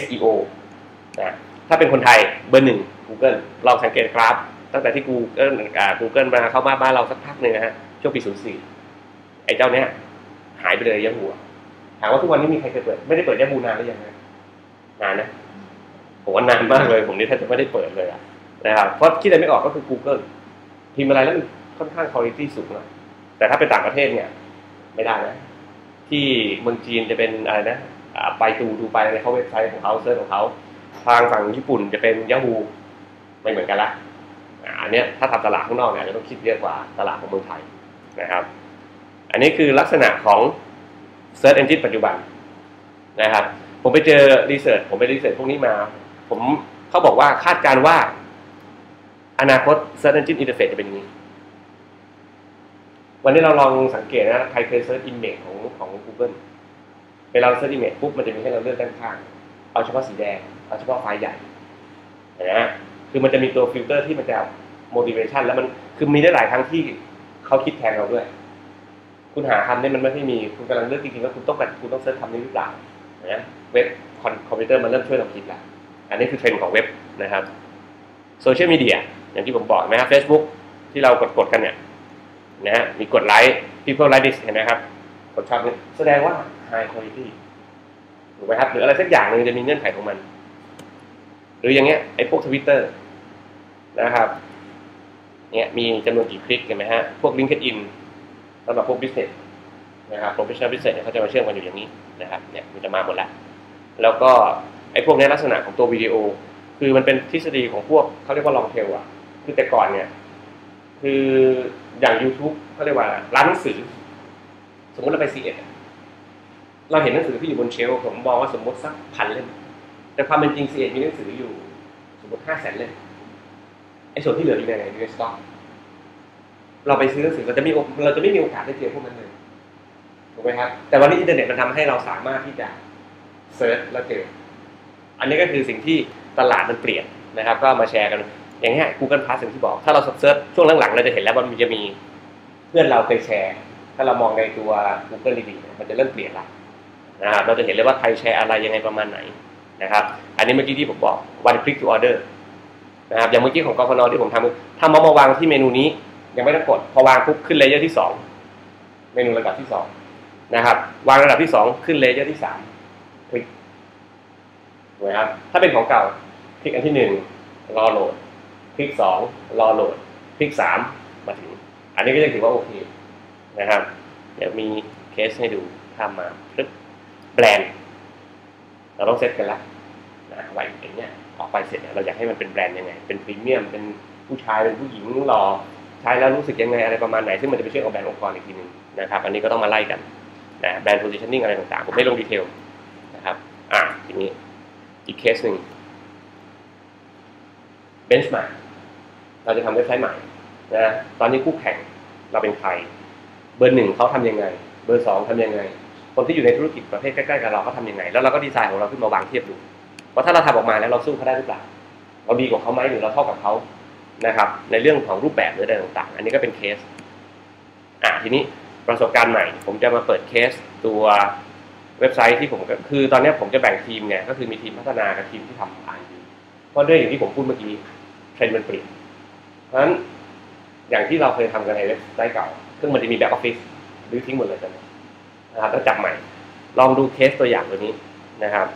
SEO นะถ้าเป็นคนไทยเบอร์หนึ่ง Google ลองสังเกตกราฟ ตั้งแต่ที่ Google อ่า Google มาเข้ามาบ้านเราสักพักหนึ่งนะฮะช่วงปี 04 ไอ้เจ้าเนี้ยหายไปเลยยังหัวถามว่าทุกวันนี้มีใครเคยเปิด ไม่ได้เปิดยาฮูนานหรือยังไงนานนะผมว่านานมากเลย ผมนี่แทบจะไม่ได้เปิดเลยอะนะครับเพราะคิดอะไรไม่ออกก็คือ Google พิมพ์อะไรแล้วมันค่อนข้างคุณภาพสูงหน่อยแต่ถ้าไปต่างประเทศเนี่ย ไม่ได้นะ ที่เมืองจีนจะเป็นอะไรนะ ไปดูดูไปในเขาเว็บไซต์ของเขาเซิร์ชของเขาทางฝั่งญี่ปุ่นจะเป็นย a ฮูไม่เหมือนกันละอันนี้ถ้าทำตลาดข้างนอกเนี่ยจะต้องคิดเยอะกว่าตลาดของเมืองไทยนะครับ อันนี้คือลักษณะของ Search Engine ปัจจุบันนะครับผมไปเจอรีเสิร์ชผมไปรีเสิร์ชพวกนี้มา ผมเขาบอกว่าคาดการว่า อนาคต Search Engine Interface จะเป็นอย่างนี้ วันนี้เราลองสังเกตนะ ใครเคยเซิร์ช image ของของ Google เวลาเราเซิร์ช image ปุ๊บมันจะมีให้เราเลือกด้านข้าง เอาเฉพาะสีแดง เอาเฉพาะไฟล์ใหญ่เนไหมฮะคือมันจะมีตัวฟิลเตอร์ที่มันจะ motivation แล้วมันคือมีได้หลายครั้งที่เขาคิดแทนเราด้วย คุณหาคำนี้มันไม่ได้มี คุณกำลังเลือกจริงๆว่าคุณต้องการคุณต้องเซิร์ชคำนี้หรือเปล่านะเว็บคอมพิวเตอร์มันเริ่มช่วยเราคิดแล้วอันนี้คือเทรนด์ของเว็บนะครับโซเชียลมีเดียอย่างที่ผมบอกนะครับ Facebook ที่เรากดกดๆกันเนี่ยนะฮะมีกดไลค์ people like this เห็นไหมครับกดชอบเนี่ยแสดงว่า high quality ถูกไหมครับหรืออะไรสักอย่างหนึ่งจะมีเงื่อนไขของมัน หรืออย่างเงี้ยไอ้พวกทวิตเตอร์นะครับเนี่ยมีจำนวนกี่คลิกเห็นไหมฮะ พวก LinkedIn สำหรับพวก business นะครับ professional business เนี่ยเขาจะมาเชื่อมกันอยู่อย่างนี้นะครับเนี่ยมันจะมาหมดแล้วแล้วก็ไอ้พวกนี้ลักษณะของตัววิดีโอ คือมันเป็นทฤษฎีของพวกเขาเรียกว่า long tail อะคือแต่ก่อนเนี่ย คืออย่าง YouTube เขาเรียกว่าร้านหนังสือ สมมติเราไป C1 เเราเห็นหนังสือที่อยู่บนเชลฟ์ผมมองว่าสมมติสักพันเล่มแต่ความเป็นจริง C1 มีหนังสืออยู่ สมมติห้าแสนเล่มไอ้ส่วนที่เหลืออยู่ในไหนอยู่ในสต็อกเราไปซื้อหนังสือเราจะไม่มีเราจะไม่มีโอกาสได้เจอพวกนั้นเลยถูกไหมครับแต่วันนี้อินเทอร์เน็ตมันทำให้เราสามารถที่จะเซิร์ชแล้วเจออันนี้ก็คือสิ่งที่ตลาดมันเปลี่ยนนะครับ ก็มาแชร์กัน อย่างเงี้ย Google Plus อย่างที่บอก ถ้าเราเซิร์ชช่วงหลังๆเราจะเห็นแล้วว่ามันจะมีเพื่อนเราเคยแชร์ ถ้าเรามองในตัว Google Review มันจะเริ่มเปลี่ยนละ นะครับเราจะเห็นเลยว่าใครแชร์อะไรยังไงประมาณไหนนะครับอันนี้เมื่อกี้ที่ผมบอก one click to order นะครับอย่างเมื่อกี้ของกฟนที่ผมทำคือถ้ามามาวางที่เมนูนี้ยังไม่ต้องกดพอวางปุ๊บขึ้นเลเยอร์ที่สองเมนูระดับที่สองนะครับวางระดับที่สองขึ้นเลเยอร์ที่สามคลิกถูกไหมครับถ้าเป็นของเก่าคลิกอันที่หนึ่งรอโหลด คลิกสองรอโหลด คลิกสามมาถึง อันนี้ก็ยังถือว่าโอเคนะครับ เดี๋ยวมีเคสให้ดูทำมาปึ๊บ แบรนด์เราต้องเซตกันละนะไว้อย่างเงี้ยออกไปเสร็จเนี่ยเราอยากให้มันเป็นแบรนด์ยังไง เป็นพรีเมียม เป็นผู้ชาย เป็นผู้หญิงหล่อใช้แล้วรู้สึกยังไงอะไรประมาณไหน ซึ่งมันจะไปช่วยออกแบบองค์กรอีกทีหนึ่งนะครับ อันนี้ก็ต้องมาไล่กันนะแบรนด์ positioning อะไรต่างๆ ผมไม่ลงดีเทลนะครับ อ่าทีนี้อีกเคสหนึ่ง benchmark เราจะทำเว็บไซต์ใหม่นะตอนนี้คู่แข่งเราเป็นใคร เบอร์หนึ่งเขาทำยังไง เบอร์สองทำยังไง คนที่อยู่ในธุรกิจประเภทใกล้ๆกับเราเขาทำยังไง แล้วเราก็ดีไซน์ของเราขึ้นมาวางเทียบดูว่าถ้าเราทำออกมาแล้วเราสู้เขาได้หรือเปล่าเราดีกว่าเขาไหมหรือเราเท่ากับเขานะครับ ในเรื่องของรูปแบบหรืออะไรต่างๆ อันนี้ก็เป็นเคสอะทีนี้ประสบการณ์ใหม่ ผมจะมาเปิดเคสตัวเว็บไซต์ที่ผมคือตอนนี้ผมจะแบ่งทีมเนี่ยก็คือมีทีมพัฒนากับทีมที่ทำ R&D เพราะด้วยอย่างที่ผมพูดเมื่อกี้เทรนด์มันเปลี่ยนเพราะฉะนั้นอย่างที่เราเคยทำกันในเว็บไซต์เก่าซึ่งมันจะมีแบ็กออฟฟิศหรือทิ้งหมดเลยตอนนี้ นะครับแล้วจับใหม่ ลองดูเคสตัวอย่างตัวนี้นะครับ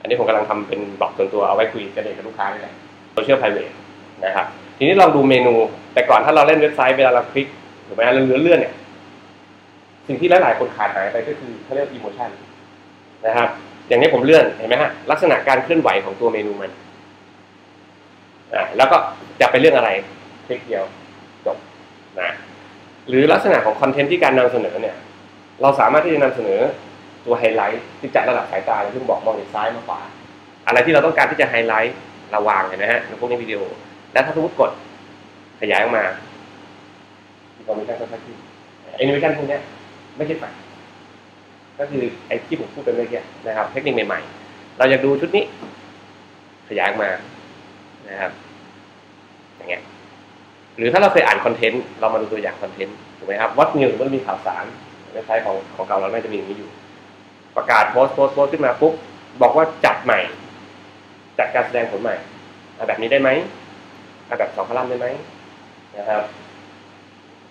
อันนี้ผมกำลังทำเป็นบล็อกส่วนตัวเอาไว้คุยกันเองกับลูกค้านี่แหละโซเชียลไพรเวทนะครับ ทีนี้ลองดูเมนู แต่ก่อนถ้าเราเล่นเว็บไซต์เวลาเราคลิกถูกไหมเราเลื่อนเลื่อนเนี่ย สิ่งที่หลายๆคนขาดหายไปก็คือเขาเรียกอีโมชันนะครับ อย่างนี้ผมเลื่อนเห็นไหมฮะลักษณะการเคลื่อนไหวของตัวเมนูมันอ่าแล้วก็จะไปเรื่องอะไรคลิกเดียวจบนะ หรือลักษณะของคอนเทนต์ที่การนำเสนอเนี่ย เราสามารถที่จะนำเสนอตัวไฮไลท์ที่จัดระดับสายตาอย่างที่ผมบอกมองจากซ้ายมาขวา อะไรที่เราต้องการที่จะไฮไลท์ระวางเห็นไหมฮะในพวกนี้วิดีโอ แล้วถ้าสมมติกดขยายออกมาอินโฟมิชันค่อยๆขึ้นไอโนเวชันพวกนี้ไม่ใช่ฝันก็คือไอ้ที่ผมพูดไปเมื่อกี้นะครับ เทคนิคใหม่ๆ เราอยากดูชุดนี้ ขยายออกมานะครับอย่างเงี้ย หรือถ้าเราเคยอ่านคอนเทนต์เรามาดูตัวอย่างคอนเทนต์ถูกไหมครับวัดนิวมันมีข่าวสารเว็บไซต์ของของเก่าเราน่าจะมีอย่างนี้อยู่ ประกาศโพสต์โพสต์โพสต์ขึ้นมาปุ๊บบอกว่าจัดใหม่ จัดการแสดงผลใหม่แบบนี้ได้ไหมแบบสองคอลัมน์ได้ไหมนะครับ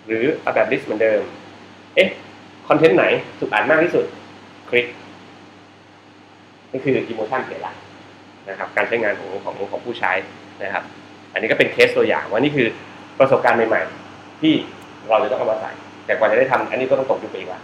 หรือเอาแบบลิสต์เหมือนเดิม เอ๊ะคอนเทนต์ไหนถูกอ่านมากที่สุด คลิกนี่คืออิโมชันเปลี่ยนละนะครับ การใช้งานของของของผู้ใช้นะครับ อันนี้ก็เป็นเคสตัวอย่างว่านี่คือ ประสบการณ์ใหม่ๆ ที่เราจะต้องเอามาใส่ แต่กว่าจะได้ทำอันนี้ก็ต้องตกยุคไปอีกละ